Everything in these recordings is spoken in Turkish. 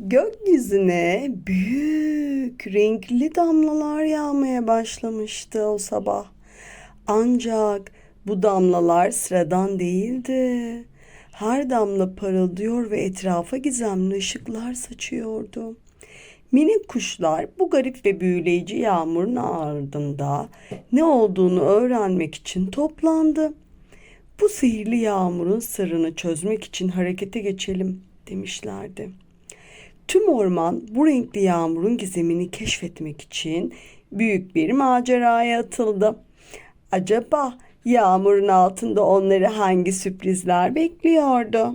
Gökyüzüne büyük renkli damlalar yağmaya başlamıştı o sabah. Ancak bu damlalar sıradan değildi. Her damla parıldıyor ve etrafa gizemli ışıklar saçıyordu. Minik kuşlar bu garip ve büyüleyici yağmurun ardında ne olduğunu öğrenmek için toplandı. Bu sihirli yağmurun sırrını çözmek için harekete geçelim demişlerdi. Tüm orman bu renkli yağmurun gizemini keşfetmek için büyük bir maceraya atıldı. Acaba yağmurun altında onları hangi sürprizler bekliyordu?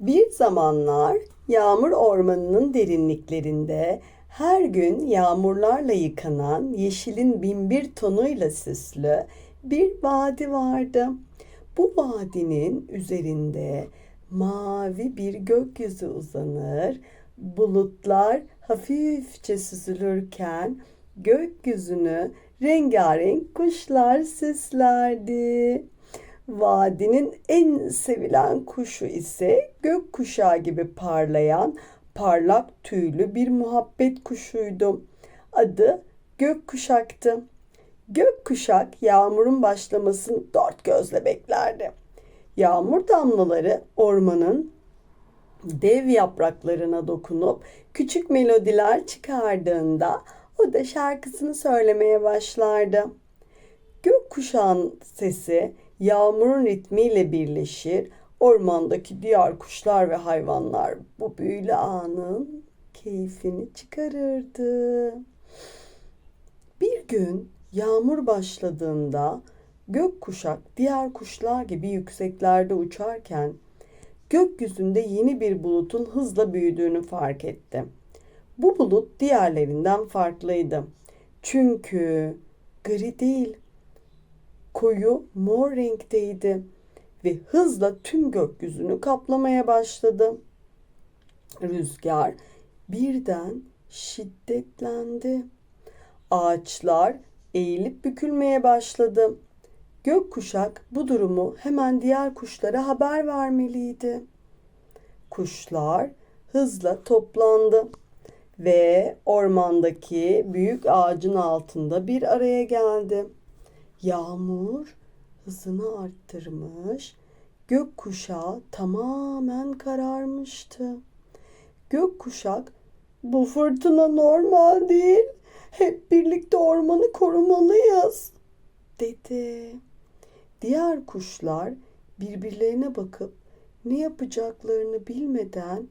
Bir zamanlar yağmur ormanının derinliklerinde her gün yağmurlarla yıkanan yeşilin binbir tonuyla süslü bir vadi vardı. Bu vadinin üzerinde mavi bir gökyüzü uzanır, bulutlar hafifçe süzülürken gökyüzünü rengarenk kuşlar süslerdi. Vadinin en sevilen kuşu ise gökkuşağı gibi parlayan parlak tüylü bir muhabbet kuşuydu. Adı gökkuşaktı. Gökkuşak yağmurun başlamasını dört gözle beklerdi. Yağmur damlaları ormanın dev yapraklarına dokunup küçük melodiler çıkardığında o da şarkısını söylemeye başlardı. Gökkuşağın sesi yağmurun ritmiyle birleşir. Ormandaki diğer kuşlar ve hayvanlar bu büyülü anın keyfini çıkarırdı. Bir gün yağmur başladığında gökkuşak diğer kuşlar gibi yükseklerde uçarken gökyüzünde yeni bir bulutun hızla büyüdüğünü fark etti. Bu bulut diğerlerinden farklıydı. Çünkü gri değil, koyu mor renkteydi ve hızla tüm gökyüzünü kaplamaya başladı. Rüzgar birden şiddetlendi. Ağaçlar eğilip bükülmeye başladı. Gökkuşak bu durumu hemen diğer kuşlara haber vermeliydi. Kuşlar hızla toplandı ve ormandaki büyük ağacın altında bir araya geldi. Yağmur hızını arttırmış, gökkuşağı tamamen kararmıştı. Gökkuşak bu fırtına normal değil. Hep birlikte ormanı korumalıyız dedi. Diğer kuşlar birbirlerine bakıp ne yapacaklarını bilmeden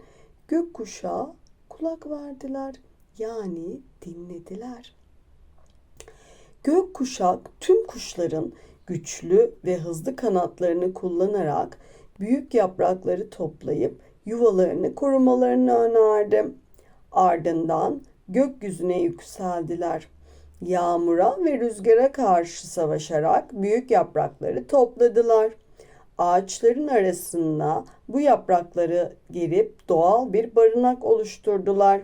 gökkuşağı kulak verdiler. Yani dinlediler. Gökkuşak tüm kuşların güçlü ve hızlı kanatlarını kullanarak büyük yaprakları toplayıp yuvalarını korumalarını önerdi. Ardından gökyüzüne yükseldiler. Yağmura ve rüzgara karşı savaşarak büyük yaprakları topladılar. Ağaçların arasında bu yaprakları gerip doğal bir barınak oluşturdular.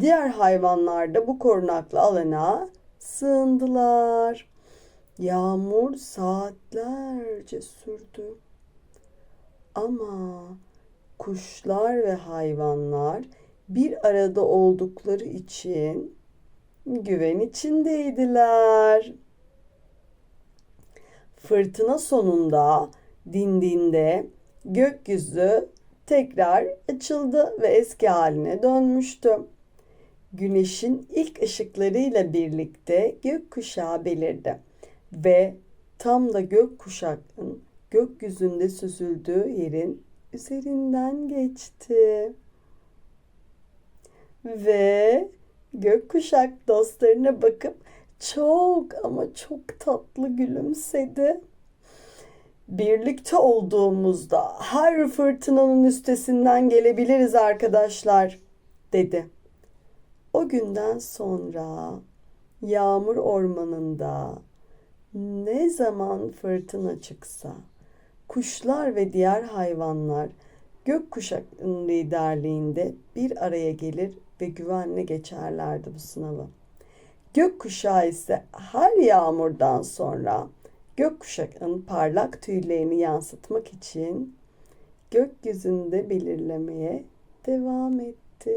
Diğer hayvanlar da bu korunaklı alana sığındılar. Yağmur saatlerce sürdü. Ama kuşlar ve hayvanlar bir arada oldukları için güven içindeydiler. Fırtına sonunda dindiğinde gökyüzü tekrar açıldı ve eski haline dönmüştü. Güneşin ilk ışıklarıyla birlikte gökkuşağı belirdi ve tam da gökkuşağının gökyüzünde süzüldüğü yerin üzerinden geçti. Ve gökkuşak dostlarına bakıp çok ama çok tatlı gülümsedi. Birlikte olduğumuzda her fırtınanın üstesinden gelebiliriz arkadaşlar dedi. O günden sonra yağmur ormanında ne zaman fırtına çıksa kuşlar ve diğer hayvanlar gökkuşakının liderliğinde bir araya gelir ve güvenle geçerlerdi bu sınavı. Gökkuşağı ise her yağmurdan sonra gökkuşağının parlak tüylerini yansıtmak için gökyüzünde belirlemeye devam etti.